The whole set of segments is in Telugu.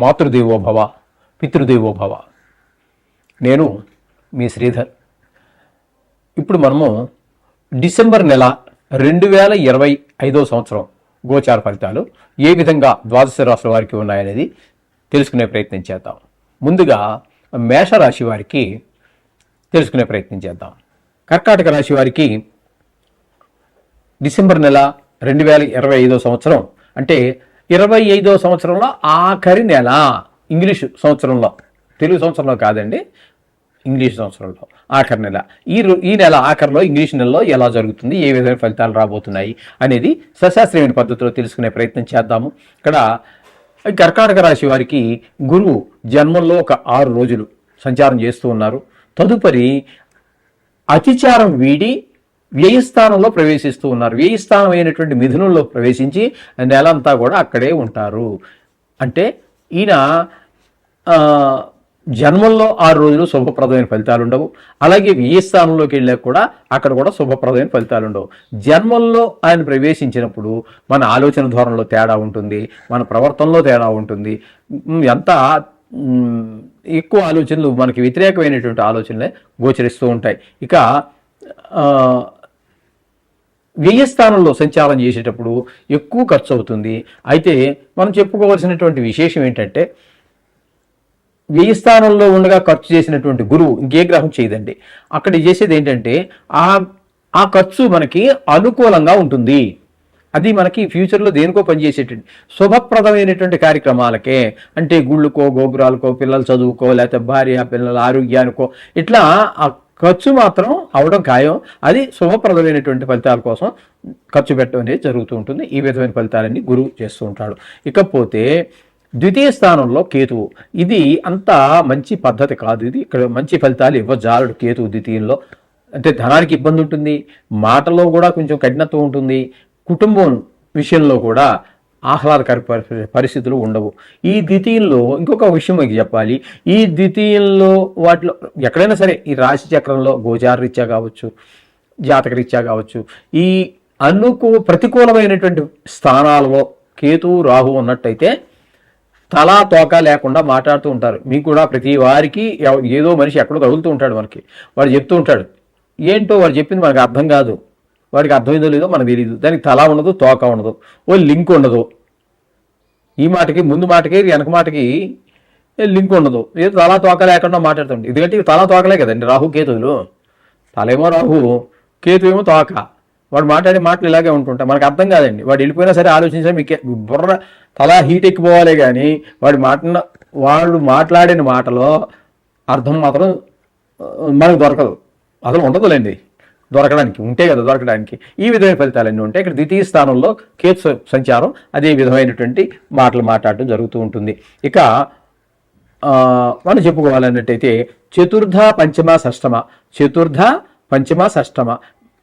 మాతృదేవోభవ పితృదేవోభవ నేను మీ శ్రీధర్. ఇప్పుడు మనము డిసెంబర్ నెల రెండు వేల ఇరవై ఐదో సంవత్సరం గోచార ఫలితాలు ఏ విధంగా ద్వాదశ రాశుల వారికి ఉన్నాయనేది తెలుసుకునే ప్రయత్నం చేద్దాం. ముందుగా మేషరాశి వారికి తెలుసుకునే ప్రయత్నం చేద్దాం. కర్కాటక రాశి వారికి డిసెంబర్ నెల రెండు వేల ఇరవై ఐదో సంవత్సరం అంటే ఇరవై ఐదో సంవత్సరంలో ఆఖరి నెల. ఇంగ్లీషు సంవత్సరంలో. తెలుగు సంవత్సరంలో కాదండి. ఇంగ్లీష్ సంవత్సరంలో ఆఖరి నెల. ఈ ఈ నెల ఆఖరిలో ఇంగ్లీష్ నెలలో ఎలా జరుగుతుంది ఏ విధమైన ఫలితాలు రాబోతున్నాయి అనేది సశాస్త్రీయమైన పద్ధతిలో తెలుసుకునే ప్రయత్నం చేద్దాము. ఇక్కడ కర్కాటక రాశి వారికి గురువు జన్మంలో ఒక ఆరు రోజులు సంచారం చేస్తూ ఉన్నారు. తదుపరి అతిచారం వీడి వ్యయస్థానంలో ప్రవేశిస్తూ ఉన్నారు. వ్యయస్థానం అయినటువంటి మిథునంలో ప్రవేశించి నెలంతా కూడా అక్కడే ఉంటారు. అంటే ఈయన జన్మంలో ఆరు రోజులు శుభప్రదమైన ఫలితాలు ఉండవు. అలాగే వ్యయస్థానంలోకి వెళ్ళాక కూడా అక్కడ కూడా శుభప్రదమైన ఫలితాలు ఉండవు. జన్మంలో ఆయన ప్రవేశించినప్పుడు మన ఆలోచన ధోరణిలో తేడా ఉంటుంది మన ప్రవర్తనలో తేడా ఉంటుంది. ఎంత ఎక్కువ ఆలోచనలు మనకి వ్యతిరేకమైనటువంటి ఆలోచనలే గోచరిస్తూ ఉంటాయి. ఇక ఆ, వ్యయస్థానంలో సంచారం చేసేటప్పుడు ఎక్కువ ఖర్చు అవుతుంది అయితే మనం చెప్పుకోవాల్సినటువంటి విశేషం ఏంటంటే వ్యయ స్థానంలో ఉండగా ఖర్చు చేసినటువంటి గురువు ఇంకే గ్రహం చేయదండి. అక్కడ చేసేది ఏంటంటే ఆ ఆ ఖర్చు మనకి అనుకూలంగా ఉంటుంది. అది మనకి ఫ్యూచర్లో దేనికో పనిచేసేటువంటి శుభప్రదమైనటువంటి కార్యక్రమాలకే అంటే గుళ్ళకో గోపురాలకో పిల్లల చదువుకో లేకపోతే భార్య పిల్లల ఆరోగ్యానికో ఇట్లా ఆ ఖర్చు మాత్రం అవడం ఖాయం. అది శుభప్రదమైనటువంటి ఫలితాల కోసం ఖర్చు పెట్టడం అనేది జరుగుతూ ఉంటుంది. ఈ విధమైన ఫలితాలన్నీ గురువు చేస్తూ ఉంటాడు. ఇకపోతే ద్వితీయ స్థానంలో కేతువు. ఇది అంత మంచి పద్ధతి కాదు ఇది. ఇక్కడ మంచి ఫలితాలు ఇవ్వజాలడు కేతువు ద్వితీయంలో. అంటే ధనానికి ఇబ్బంది ఉంటుంది. మాటలో కూడా కొంచెం కఠినత్వం ఉంటుంది. కుటుంబం విషయంలో కూడా ఆహ్లాదకర పరిస్థితులు ఉండవు. ఈ ద్వితీయంలో ఇంకొక విషయం మీకు చెప్పాలి. ఈ ద్వితీయంలో వాటిలో ఎక్కడైనా సరే ఈ రాశి చక్రంలో గోచార రీత్యా కావచ్చు జాతక రీత్యా కావచ్చు ఈ అనుకూ ప్రతికూలమైనటువంటి స్థానాలలో కేతువు రాహు ఉన్నట్టయితే తలా తోక లేకుండా మాట్లాడుతూ ఉంటారు. మీకు కూడా ప్రతి వారికి ఏదో మనిషి ఎక్కడో తగులుతూ ఉంటాడు మనకి. వాడు చెప్తూ ఉంటాడు. ఏంటో వాడు చెప్పింది మనకు అర్థం కాదు. వాడికి అర్థమైందో లేదో మనకు తెలియదు దానికి తల ఉండదు తోక ఉండదు ఓ లింక్ ఉండదు. ఈ మాటకి ముందు మాటకి వెనక మాటకి లింక్ ఉండదు. ఏదో తలా తోక లేకుండా మాట్లాడుతుంది ఎందుకంటే తలా తోకలే కదండి. రాహు కేతువులు తలేమో రాహు కేతు ఏమో తోక. వాడు మాట్లాడే మాటలు ఇలాగే ఉంటుంటాయి. మనకు అర్థం కాదండి. వాడు వెళ్ళిపోయినా సరే ఆలోచించే మీకు బుర్ర తలా హీట్ ఎక్కిపోవాలి కానీ వాడు మాట వాడు మాట్లాడిన మాటలో అర్థం మాత్రం మనకు దొరకదు. అసలు ఉండదులేండి. దొరకడానికి ఉంటే కదా దొరకడానికి. ఈ విధమైన ఫలితాలన్నీ ఉంటాయి? ఇక్కడ ద్వితీయ స్థానంలో కేతు సంచారం అదే విధమైనటువంటి మాటలు మాట్లాడటం జరుగుతూ ఉంటుంది. ఇక మనం చెప్పుకోవాలన్నట్టయితే చతుర్థ పంచమ షష్టమ చతుర్థ పంచమ షష్టమ.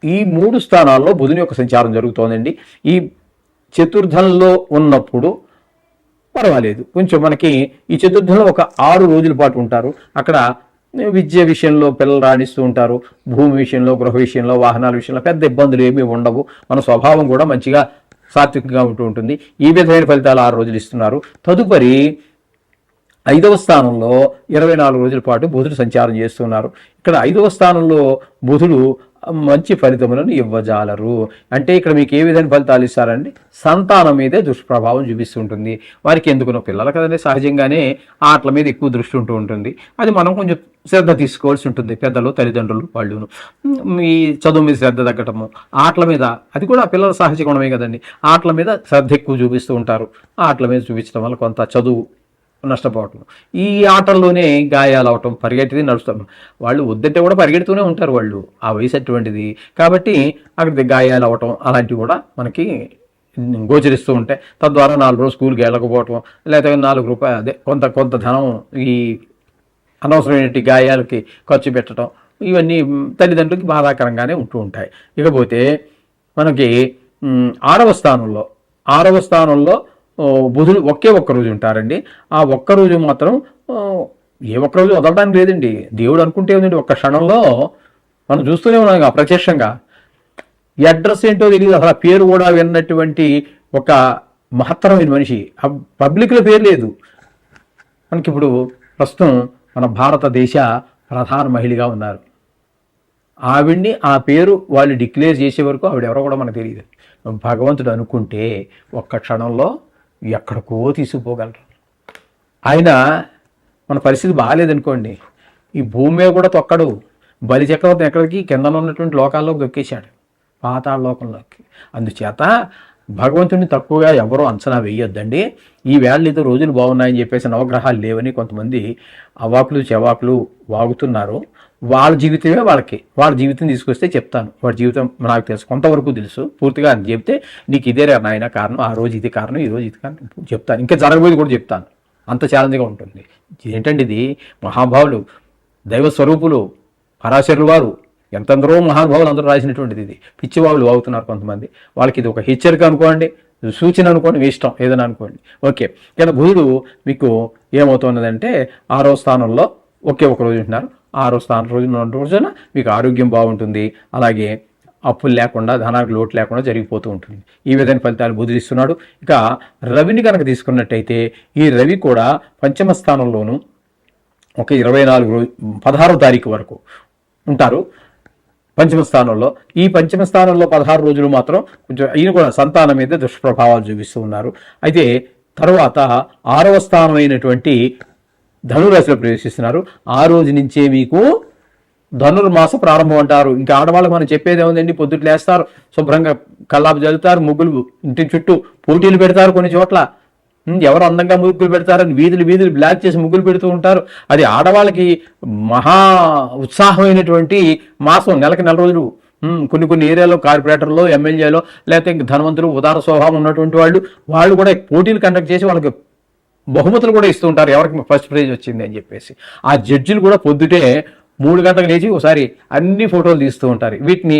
ఈ మూడు స్థానాల్లో బుధుని యొక్క సంచారం జరుగుతోందండి. ఈ చతుర్థంలో ఉన్నప్పుడు పర్వాలేదు. కొంచెం మనకి ఈ చతుర్థంలో ఒక ఆరు రోజుల పాటు ఉంటారు. అక్కడ విద్య విషయంలో పిల్లలు రాణిస్తూ ఉంటారు. భూమి విషయంలో గృహ విషయంలో వాహనాల విషయంలో పెద్ద ఇబ్బందులు ఏమీ ఉండవు. మన స్వభావం కూడా మంచిగా సాత్వికంగా ఉంటూ ఉంటుంది. ఈ విధమైన ఫలితాలు ఆరు రోజులు ఇస్తున్నారు. తదుపరి ఐదవ స్థానంలో ఇరవై నాలుగు రోజుల పాటు బుధుడు సంచారం చేస్తున్నారు. ఇక్కడ ఐదవ స్థానంలో బుధుడు మంచి ఫలితములను ఇవ్వజాలరు. అంటే ఇక్కడ మీకు ఏ విధమైన ఫలితాలు ఇస్తారండి? సంతానం మీదే దుష్ప్రభావం చూపిస్తుంటుంది. వారికి ఎందుకునో పిల్లలు కదండి సహజంగానే ఆటల మీద ఎక్కువ దృష్టి ఉంటూ ఉంటుంది. అది మనం కొంచెం శ్రద్ధ తీసుకోవాల్సి ఉంటుంది పెద్దలు తల్లిదండ్రులు వాళ్ళును. మీ చదువు మీద శ్రద్ధ తగ్గటము ఆటల మీద అది కూడా పిల్లల సహజ గుణమే కదండి. ఆటల మీద శ్రద్ధ ఎక్కువ చూపిస్తూ ఉంటారు. ఆటల మీద చూపించడం వల్ల కొంత చదువు నష్టపోవటం. ఈ ఆటల్లోనే గాయాలు అవటం పరిగెత్తి నడుస్తాం. వాళ్ళు వద్దంటే కూడా పరిగెడుతూనే ఉంటారు వాళ్ళు ఆ వయసు అటువంటిది కాబట్టి అక్కడ గాయాలు అవటం అలాంటివి కూడా మనకి గోచరిస్తూ ఉంటాయి. తద్వారా నాలుగు రోజులు స్కూల్కి వెళ్ళకపోవటం లేకపోతే నాలుగు రూపాయలు అదే కొంత కొంత ధనం ఈ అనవసరమైన గాయాలకి ఖర్చు పెట్టడం ఇవన్నీ తల్లిదండ్రులకి బాధాకరంగానే ఉంటూ ఉంటాయి. ఇకపోతే మనకి ఆరవ స్థానంలో ఆరవ స్థానంలో బుధుడు ఒకే ఒక్క రోజు ఉంటారండి. ఆ ఒక్క రోజు మాత్రం ఏ ఒక్క రోజు వదలడానికి లేదండి. దేవుడు అనుకుంటే ఉందండి ఒక్క క్షణంలో మనం చూస్తూనే ఉన్నాం ప్రత్యక్షంగా. అడ్రస్ ఏంటో తెలియదు అసలు ఆ పేరు కూడా విన్నటువంటి ఒక మహత్తరమైన మనిషి. ఆ పబ్లిక్లో పేరు లేదు. మనకి ఇప్పుడు ప్రస్తుతం మన భారతదేశ ప్రధాన మహిళగా ఉన్నారు. ఆవిడ్ని ఆ పేరు వాళ్ళు డిక్లేర్ చేసే వరకు ఆవిడ ఎవరో కూడా మనకు తెలియదు. భగవంతుడు అనుకుంటే ఒక్క క్షణంలో ఎక్కడికో తీసుకుపోగలరు. ఆయన మన పరిస్థితి బాగాలేదనుకోండి ఈ భూమి మీద కూడా తొక్కడు. బలి చక్రవర్తి ఎక్కడికి? కింద ఉన్నటువంటి లోకాల్లోకి దొక్కేశాడు పాతాళ లోకంలోకి అందుచేత భగవంతుడిని తక్కువగా ఎవరో అంచనా వేయొద్దండి. ఈ వేళ ఏదో రోజులు బాగున్నాయని చెప్పేసి నవగ్రహాలు లేవని కొంతమంది అవాకులు చెవాకులు వాగుతున్నారు. వాళ్ళ జీవితమే వాళ్ళకి. వాళ్ళ జీవితం తీసుకొస్తే చెప్తాను. వాడి జీవితం నాకు తెలుసు. కొంతవరకు తెలుసు. పూర్తిగా అని చెప్తే నీకు ఇదే నాయన కారణం. ఆ రోజు ఇది కారణం ఈ రోజు ఇది కారణం. చెప్తాను. ఇంకా జరగబోయేది కూడా చెప్తాను. అంత ఛాలెంజ్గా ఉంటుంది. ఏంటంటే ఇది? మహాభావులు దైవ స్వరూపులు పరాశరులు వారు ఎంతెందరో మహానుభావులు అందరూ రాసినటువంటిది ఇది. పిచ్చివాళ్ళు అవుతున్నారు కొంతమంది. వాళ్ళకి ఇది ఒక హెచ్చరిక అనుకోండి సూచన అనుకోండి మీ ఇష్టం ఏదైనా అనుకోండి. ఓకే. కానీ బుధుడు మీకు ఏమవుతున్నదంటే ఆరో స్థానంలో ఒకే ఒక రోజు ఉంటున్నారు. ఆరో స్థానం రోజు రోజున మీకు ఆరోగ్యం బాగుంటుంది. అలాగే అప్పులు లేకుండా ధనానికి లోటు లేకుండా జరిగిపోతూ ఉంటుంది. ఈ విధమైన ఫలితాలు బుధుడిస్తున్నాడు ఇక రవిని కనుక తీసుకున్నట్టయితే ఈ రవి కూడా పంచమ స్థానంలోను ఒక ఇరవై నాలుగు రోజు పదహారో తారీఖు వరకు ఉంటారు. పంచమ స్థానంలో. ఈ పంచమ స్థానంలో పదహారు రోజులు మాత్రం కొంచెం ఈయన కూడా సంతానం మీద దుష్ప్రభావాలు చూపిస్తూ ఉన్నారు. అయితే తర్వాత ఆరవ స్థానం అయినటువంటి ధనురాశిలో ప్రవేశిస్తున్నారు. ఆ రోజు నుంచే మీకు ధనుర్మాస ప్రారంభం అంటారు. ఇంకా ఆడవాళ్ళకి మనం చెప్పేది ఏముందండి? పొద్దుట్లు లేస్తారు శుభ్రంగా కల్లాపు జల్లుతారు ముగ్గులు ఇంటి చుట్టూ పోటీలు పెడతారు కొన్ని చోట్ల. ఎవరు అందంగా ముగ్గులు పెడతారని వీధులు వీధులు బ్లాక్ చేసి ముగ్గులు పెడుతూ ఉంటారు. అది ఆడవాళ్ళకి మహా ఉత్సాహమైనటువంటి మాసం నెలకి నెల రోజులు. కొన్ని కొన్ని ఏరియాలో కార్పొరేటర్లో ఎమ్మెల్యేలో లేకపోతే ఇంక ధనవంతులు ఉదార స్వభావం ఉన్నటువంటి వాళ్ళు వాళ్ళు కూడా పోటీలు కండక్ట్ చేసి వాళ్ళకి బహుమతులు కూడా ఇస్తూ ఉంటారు. ఎవరికి ఫస్ట్ ప్రైజ్ వచ్చింది అని చెప్పేసి. ఆ జడ్జిలు కూడా పొద్దుటే మూడు గంటలకు లేచి ఒకసారి అన్ని ఫోటోలు తీస్తూ ఉంటారు. వీటిని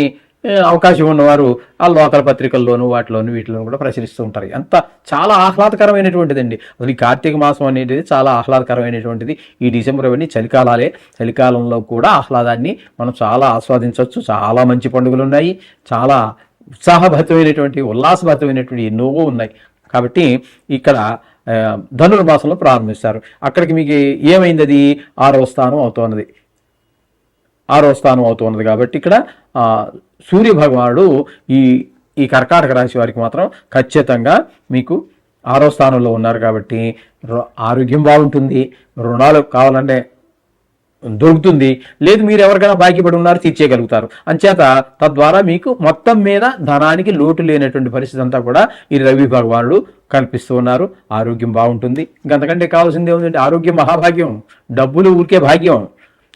అవకాశం ఉన్నవారు ఆ లోకల్ పత్రికల్లోనూ వాటిలోనూ వీటిలోనూ కూడా ప్రచురిస్తూ ఉంటారు. అంత చాలా ఆహ్లాదకరమైనటువంటిదండి. అసలు ఈ కార్తీక మాసం అనేది చాలా ఆహ్లాదకరమైనటువంటిది. ఈ డిసెంబర్ అవన్నీ చలికాలాలే. చలికాలంలో కూడా ఆహ్లాదాన్ని మనం చాలా ఆస్వాదించవచ్చు. చాలా మంచి పండుగలు ఉన్నాయి. చాలా ఉత్సాహభరితమైనటువంటి ఉల్లాసభరితమైనటువంటి ఎన్నో ఉన్నాయి. కాబట్టి ఇక్కడ ధనుర్మాసంలో ప్రారంభిస్తారు. అక్కడికి మీకు ఏమైంది అది ఆరవ స్థానం అవుతున్నది. ఆరో స్థానం అవుతున్నది కాబట్టి ఇక్కడ సూర్య భగవానుడు ఈ ఈ కర్కాటక రాశి వారికి మాత్రం ఖచ్చితంగా మీకు ఆరో స్థానంలో ఉన్నారు కాబట్టి ఆరోగ్యం బాగుంటుంది. రుణాలు కావాలంటే దొరుకుతుంది. లేదు మీరు ఎవరికైనా బాకీపడి ఉన్నారు తీర్చేయగలుగుతారు. అంచేత తద్వారా మీకు మొత్తం మీద ధనానికి లోటు లేనటువంటి పరిస్థితి అంతా కూడా ఈ రవి భగవానుడు కల్పిస్తూ ఉన్నారు. ఆరోగ్యం బాగుంటుంది. ఇంకంతకంటే కావాల్సింది ఏముందంటే ఆరోగ్యం మహాభాగ్యం. డబ్బులు ఊరికే భాగ్యం.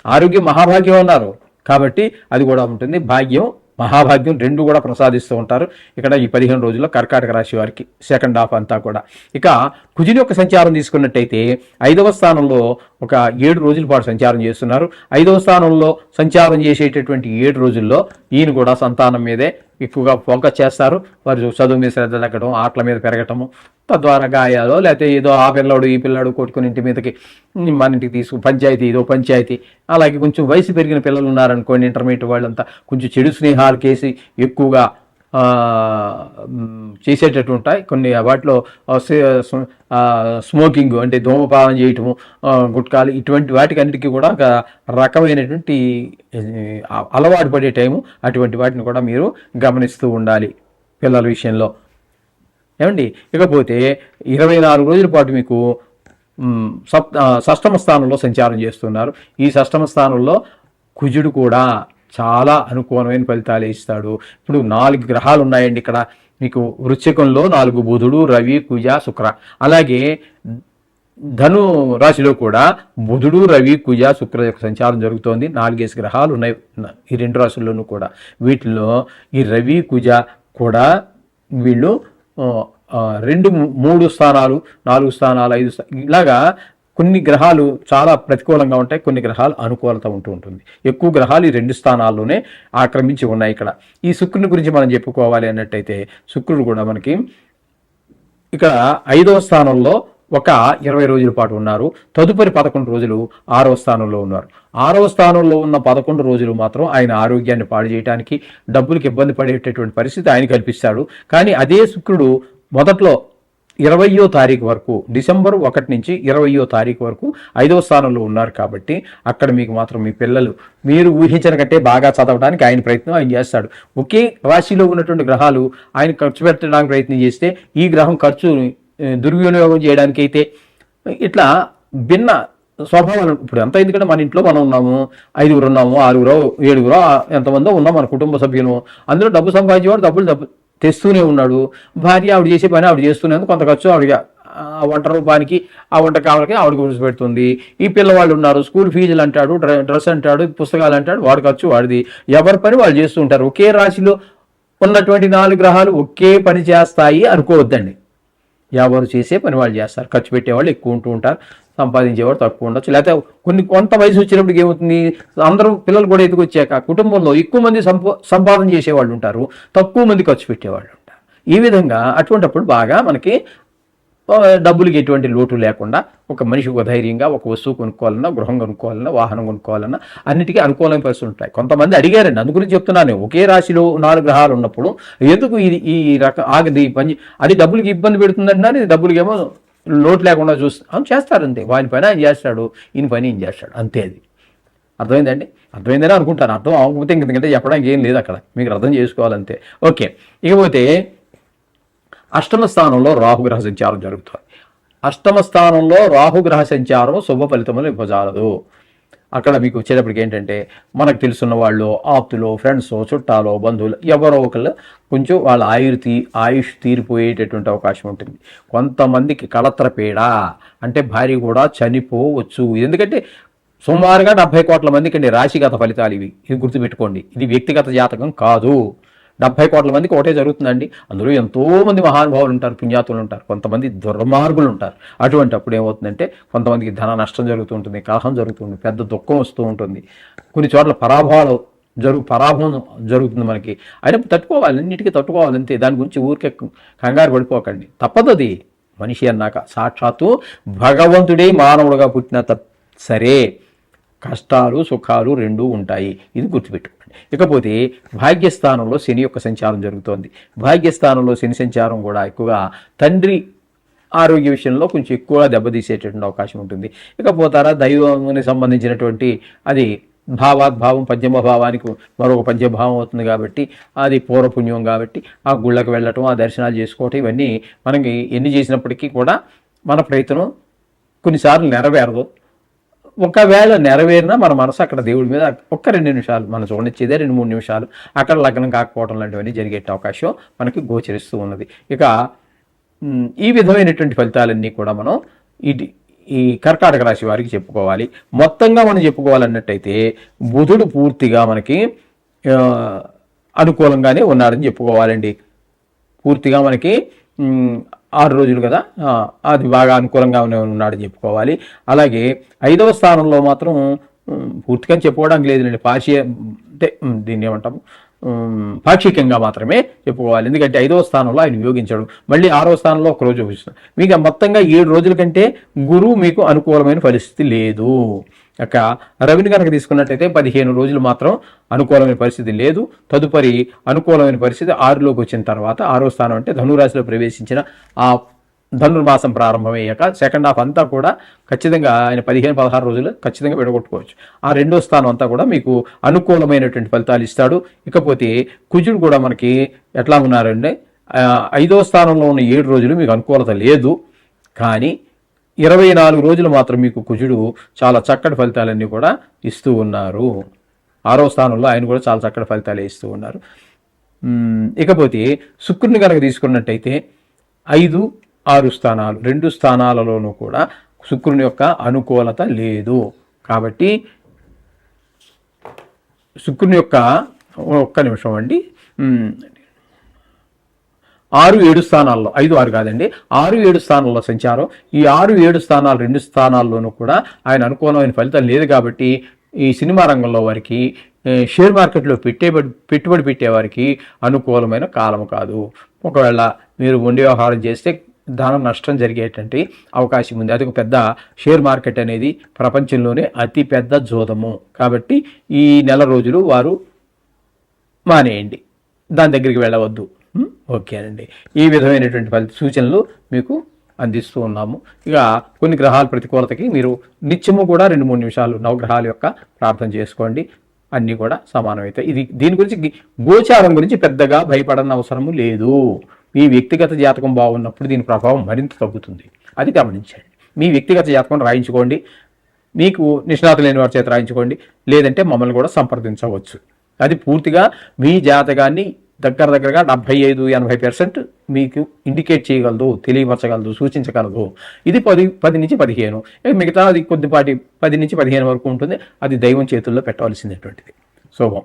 ఆరోగ్యం మహాభాగ్యం అన్నారు. కాబట్టి అది కూడా ఉంటుంది. భాగ్యం మహాభాగ్యం రెండు కూడా ప్రసాదిస్తూ ఉంటారు. ఇక్కడ ఈ పదిహేను రోజుల్లో కర్కాటక రాశి వారికి సెకండ్ హాఫ్ అంతా కూడా. ఇక కుజుని యొక్క సంచారం తీసుకున్నట్టయితే ఐదవ స్థానంలో ఒక ఏడు రోజుల పాటు సంచారం చేస్తున్నారు. ఐదవ స్థానంలో సంచారం చేసేటటువంటి ఏడు రోజుల్లో ఈయన కూడా సంతానం మీదే ఎక్కువగా ఫోకస్ చేస్తారు. వారు చదువు మీద శ్రద్ధ తగ్గడం ఆటల మీద పెరగటము తద్వారా గాయాలో లేకపోతే ఏదో ఆ పిల్లాడు ఈ పిల్లాడు కొట్టుకుని ఇంటి మీదకి మన ఇంటికి తీసుకు పంచాయతీ ఇదో పంచాయతీ. అలాగే కొంచెం వయసు పెరిగిన పిల్లలు ఉన్నారనుకోండి ఇంటర్మీడియట్ వాళ్ళంతా. కొంచెం చెడు స్నేహాలు కేసి ఎక్కువగా చేసేటట్టు ఉంటాయి. కొన్ని వాటిలో స్మోకింగ్ అంటే ధూమపానం చేయటము గుట్కాలు ఇటువంటి వాటికన్నిటికీ కూడా ఒక రకమైనటువంటి అలవాటు పడే టైము. అటువంటి వాటిని కూడా మీరు గమనిస్తూ ఉండాలి పిల్లల విషయంలో. ఏమండి? ఇకపోతే ఇరవై నాలుగు రోజుల పాటు మీకు సప్ షష్టమ స్థానంలో సంచారం చేస్తున్నారు. ఈ షష్టమ స్థానంలో కుజుడు కూడా చాలా అనుకూలమైన ఫలితాలు ఇస్తాడు. ఇప్పుడు నాలుగు గ్రహాలు ఉన్నాయండి ఇక్కడ. మీకు వృశ్చికంలో నాలుగు బుధుడు రవి కుజ శుక్ర. అలాగే ధను రాశిలో కూడా బుధుడు రవి కుజ శుక్ర యొక్క సంచారం జరుగుతోంది. నాలుగేసి గ్రహాలు ఉన్నాయి ఈ రెండు రాశుల్లోనూ కూడా. వీటిలో ఈ రవి కుజ కూడా వీళ్ళు రెండు మూడు స్థానాలు నాలుగు స్థానాలు ఐదు ఇలాగా కొన్ని గ్రహాలు చాలా ప్రతికూలంగా ఉంటాయి కొన్ని గ్రహాలు అనుకూలత ఉంటూ ఉంటుంది. ఎక్కువ గ్రహాలు ఈ రెండు స్థానాల్లోనే ఆక్రమించి ఉన్నాయి ఇక్కడ. ఈ శుక్రుని గురించి మనం చెప్పుకోవాలి అన్నట్టయితే శుక్రుడు కూడా మనకి ఇక్కడ ఐదవ స్థానంలో ఒక ఇరవై రోజుల పాటు ఉన్నారు. తదుపరి పదకొండు రోజులు ఆరవ స్థానంలో ఉన్నారు. ఆరవ స్థానంలో ఉన్న పదకొండు రోజులు మాత్రం ఆయన ఆరోగ్యాన్ని పాడు చేయడానికి డబ్బులకు ఇబ్బంది పడేటటువంటి పరిస్థితి ఆయన కల్పిస్తాడు కానీ అదే శుక్రుడు మొదట్లో ఇరవయో తారీఖు వరకు డిసెంబర్ ఒకటి నుంచి ఇరవయో తారీఖు వరకు ఐదవ స్థానంలో ఉన్నారు కాబట్టి అక్కడ మీకు మాత్రం మీ పిల్లలు మీరు ఊహించిన కంటే బాగా చదవడానికి ఆయన ప్రయత్నం ఆయన చేస్తాడు. ఒకే రాశిలో ఉన్నటువంటి గ్రహాలు ఆయన ఖర్చు పెట్టడానికి ప్రయత్నం చేస్తే ఈ గ్రహం ఖర్చు దుర్వినియోగం చేయడానికి అయితే ఇట్లా భిన్న స్వభావం ఇప్పుడు ఎంత ఎందుకంటే మన ఇంట్లో మనం ఉన్నాము ఐదుగురు ఉన్నాము ఆరుగురో ఏడుగురో ఎంతమందో ఉన్నాం మన కుటుంబ సభ్యులు. అందులో డబ్బు సంపాదించేవాడు డబ్బులు డబ్బు తెస్తూనే ఉన్నాడు. భార్య ఆవిడ చేసే పని ఆవిడ చేస్తూనే కొంత ఖర్చు ఆవిడ వంట రూపానికి ఆ వంట కావాలకి ఆవిడ గురించి పెడుతుంది. ఈ పిల్లవాళ్ళు ఉన్నారు స్కూల్ ఫీజులు అంటాడు డ్ర- డ్రెస్ అంటాడు పుస్తకాలు అంటాడు వాడి ఖర్చు వాడిది. ఎవరి పని వాళ్ళు చేస్తూ ఉంటారు. ఒకే రాశిలో ఉన్నటువంటి నాలుగు గ్రహాలు ఒకే పని చేస్తాయి అనుకోవద్దండి. ఎవరు చేసే పని వాళ్ళు చేస్తారు. ఖర్చు పెట్టేవాళ్ళు ఎక్కువ ఉంటూ ఉంటారు. సంపాదించేవాడు తక్కువ ఉండొచ్చు. లేకపోతే కొన్ని కొంత వయసు వచ్చినప్పుడు ఏమవుతుంది? అందరూ పిల్లలు కూడా ఎదుగు వచ్చాక కుటుంబంలో ఎక్కువ మంది సంపా సంపాదన చేసేవాళ్ళు ఉంటారు. తక్కువ మంది ఖర్చు పెట్టేవాళ్ళు ఉంటారు. ఈ విధంగా అటువంటప్పుడు బాగా మనకి డబ్బులకి ఎటువంటి లోటు లేకుండా ఒక మనిషి ఒక ధైర్యంగా ఒక వస్తువు కొనుక్కోవాలన్నా గృహం కొనుక్కోవాలన్నా వాహనం కొనుక్కోవాలన్నా అన్నిటికీ అనుకూలమైన పరిస్థితులు ఉంటాయి. కొంతమంది అడిగారండి అందు గురించి చెప్తున్నాను ఒకే రాశిలో నాలుగు గ్రహాలు ఉన్నప్పుడు ఎందుకు ఇది ఈ రకం ఆగది ఈ పని? అది డబ్బులకి ఇబ్బంది పెడుతుందంటున్నారు ఇది డబ్బులకి ఏమో లోటు లేకుండా చూస్తాం చేస్తారంతే వాని పైన ఆయన చేస్తాడు ఈయన పని ఏం చేస్తాడు. అంతే అది. అర్థమైందండి? అర్థమైందని అనుకుంటాను. అర్థం అవ్వకపోతే ఇంకంటే చెప్పడానికి ఏం లేదు అక్కడ. మీకు అర్థం చేసుకోవాలంతే. ఓకే. ఇకపోతే అష్టమ స్థానంలో రాహుగ్రహ సంచారం జరుగుతుంది. అష్టమ స్థానంలో రాహుగ్రహ సంచారం శుభ ఫలితములు ఇవ్వజాలదు. అక్కడ మీకు వచ్చేటప్పటికి ఏంటంటే మనకు తెలుసున్న వాళ్ళు ఆప్తులు ఫ్రెండ్స్ చుట్టాలు బంధువులు ఎవరో ఒకళ్ళు కొంచెం వాళ్ళ ఆయుర్ తీ ఆయుష్ తీరిపోయేటటువంటి అవకాశం ఉంటుంది. కొంతమందికి కళత్రపీడ అంటే భార్య కూడా చనిపోవచ్చు. ఎందుకంటే సుమారుగా డెబ్బై కోట్ల మందికి అండి రాశిగత ఫలితాలు ఇవి. ఇది గుర్తుపెట్టుకోండి. ఇది వ్యక్తిగత జాతకం కాదు. డెబ్బై కోట్ల మందికి ఒకటే జరుగుతుందండి. అందులో ఎంతో మంది మహానుభావులు ఉంటారు పుణ్యాతులు ఉంటారు కొంతమంది దుర్మార్గులు ఉంటారు. అటువంటి అప్పుడు ఏమవుతుందంటే కొంతమందికి ధన నష్టం జరుగుతూ ఉంటుంది కలహం జరుగుతుంది పెద్ద దుఃఖం వస్తూ ఉంటుంది. కొన్ని చోట్ల పరాభవాలు జరుగు పరాభవం జరుగుతుంది మనకి. అయినప్పుడు తట్టుకోవాలి అన్నిటికీ తట్టుకోవాలి అంతే. దాని గురించి ఊరికే కంగారు పడిపోకండి. తప్పదు అది మనిషి అన్నాక సాక్షాత్తు భగవంతుడే మానవుడుగా పుట్టిన సరే. కష్టాలు సుఖాలు రెండూ ఉంటాయి. ఇది గుర్తుపెట్టు ఇకపోతే భాగ్యస్థానంలో శని యొక్క సంచారం జరుగుతోంది. భాగ్యస్థానంలో శని సంచారం కూడా ఎక్కువగా తండ్రి ఆరోగ్య విషయంలో కొంచెం ఎక్కువ దెబ్బతీసేటటువంటి అవకాశం ఉంటుంది. ఇకపోతారా దైవానికి సంబంధించినటువంటి అది భావాద్భావం పద్యమ భావానికి మరొక పద్యభావం అవుతుంది కాబట్టి అది పూర్వపుణ్యం కాబట్టి ఆ గుళ్ళకు వెళ్ళటం ఆ దర్శనాలు చేసుకోవటం ఇవన్నీ మనకి ఎన్ని చేసినప్పటికీ కూడా మన ప్రయత్నం కొన్నిసార్లు నెరవేరదు. ఒకవేళ నెరవేరినా మన మనసు అక్కడ దేవుడి మీద ఒక్క రెండు నిమిషాలు మనం చూడనిచ్చేదే రెండు మూడు నిమిషాలు. అక్కడ లగ్నం కాకపోవడం లాంటివన్నీ జరిగే అవకాశం మనకి గోచరిస్తూ ఉన్నది. ఇక ఈ విధమైనటువంటి ఫలితాలన్నీ కూడా మనం ఇటు ఈ కర్కాటక రాశి వారికి చెప్పుకోవాలి. మొత్తంగా మనం చెప్పుకోవాలన్నట్టయితే బుధుడు పూర్తిగా మనకి అనుకూలంగానే ఉన్నాడని చెప్పుకోవాలండి. పూర్తిగా మనకి ఆరు రోజులు కదా? అది బాగా అనుకూలంగా ఉన్నాడని చెప్పుకోవాలి. అలాగే ఐదవ స్థానంలో మాత్రం పూర్తిగా చెప్పుకోవడానికి లేదండి పాశీయ అంటే దీన్ని ఏమంటాము? పాక్షికంగా మాత్రమే చెప్పుకోవాలి. ఎందుకంటే ఐదవ స్థానంలో ఆయన వియోగించడం మళ్ళీ ఆరవ స్థానంలో ఒక రోజు చూపిస్తున్నాడు మీకు మొత్తంగా ఏడు రోజుల కంటే గురువు మీకు అనుకూలమైన పరిస్థితి లేదు. ఇక రవిని కనుక తీసుకున్నట్టయితే పదిహేను రోజులు మాత్రం అనుకూలమైన పరిస్థితి లేదు. తదుపరి అనుకూలమైన పరిస్థితి ఆరులోకి వచ్చిన తర్వాత ఆరో స్థానం అంటే ధనురాశిలో ప్రవేశించిన ఆ ధనుర్మాసం ప్రారంభమయ్యాక సెకండ్ హాఫ్ అంతా కూడా ఖచ్చితంగా ఆయన పదిహేను పదహారు రోజులు ఖచ్చితంగా విడగొట్టుకోవచ్చు. ఆ రెండో స్థానం అంతా కూడా మీకు అనుకూలమైనటువంటి ఫలితాలు ఇస్తాడు. ఇకపోతే కుజుడు కూడా మనకి ఎట్లా ఉన్నారంటే ఐదో స్థానంలో ఉన్న ఏడు రోజులు మీకు అనుకూలత లేదు. కానీ ఇరవై నాలుగు రోజులు మాత్రం మీకు కుజుడు చాలా చక్కటి ఫలితాలన్నీ కూడా ఇస్తూ ఉన్నారు. ఆరో స్థానంలో ఆయన కూడా చాలా చక్కటి ఫలితాలే ఇస్తూ ఉన్నారు. ఇకపోతే శుక్రుని కనుక తీసుకున్నట్టయితే ఐదు ఆరు స్థానాలు రెండు స్థానాలలోనూ కూడా శుక్రుని యొక్క అనుకూలత లేదు. కాబట్టి శుక్రుని యొక్క ఒక్క నిమిషం అండి. ఆరు ఏడు స్థానాల్లో ఐదు ఆరు కాదండి ఆరు ఏడు స్థానాల్లో సంచారం. ఈ ఆరు ఏడు స్థానాలు రెండు స్థానాల్లోనూ కూడా ఆయన అనుకూలమైన ఫలితం లేదు కాబట్టి ఈ సినిమా రంగంలో వారికి షేర్ మార్కెట్లో పెట్టేబడి పెట్టుబడి పెట్టేవారికి అనుకూలమైన కాలం కాదు. ఒకవేళ మీరు వండి వ్యవహారం చేస్తే ధనం నష్టం జరిగేటువంటి అవకాశం ఉంది. అది ఒక పెద్ద షేర్ మార్కెట్ అనేది ప్రపంచంలోనే అతి పెద్ద జోదము. కాబట్టి ఈ నెల రోజులు వారు మానేయండి. దాని దగ్గరికి వెళ్ళవద్దు. ఓకేనండి ఈ విధమైనటువంటి ఫలిత సూచనలు మీకు అందిస్తూ ఉన్నాము. ఇక కొన్ని గ్రహాల ప్రతికూలతకి మీరు నిత్యము కూడా రెండు మూడు నిమిషాలు నవగ్రహాల యొక్క ప్రార్థన చేసుకోండి. అన్నీ కూడా సమానమవుతాయి ఇది దీని గురించి గోచారం గురించి పెద్దగా భయపడని అవసరము లేదు. మీ వ్యక్తిగత జాతకం బాగున్నప్పుడు దీని ప్రభావం మరింత తగ్గుతుంది. అది గమనించండి. మీ వ్యక్తిగత జాతకం రాయించుకోండి. మీకు నిష్ణాత లేని వారి చేత రాయించుకోండి. లేదంటే మమ్మల్ని కూడా సంప్రదించవచ్చు. అది పూర్తిగా మీ జాతకాన్ని దగ్గర దగ్గరగా డెబ్బై ఐదు ఎనభై పర్సెంట్ మీకు ఇండికేట్ చేయగలదు తెలియపరచగలదు సూచించగలదు. ఇది పది పది నుంచి పదిహేను. మిగతా అది కొద్దిపాటి పది నుంచి పదిహేను వరకు ఉంటుంది. అది దైవం చేతుల్లో పెట్టవలసినటువంటిది. శుభం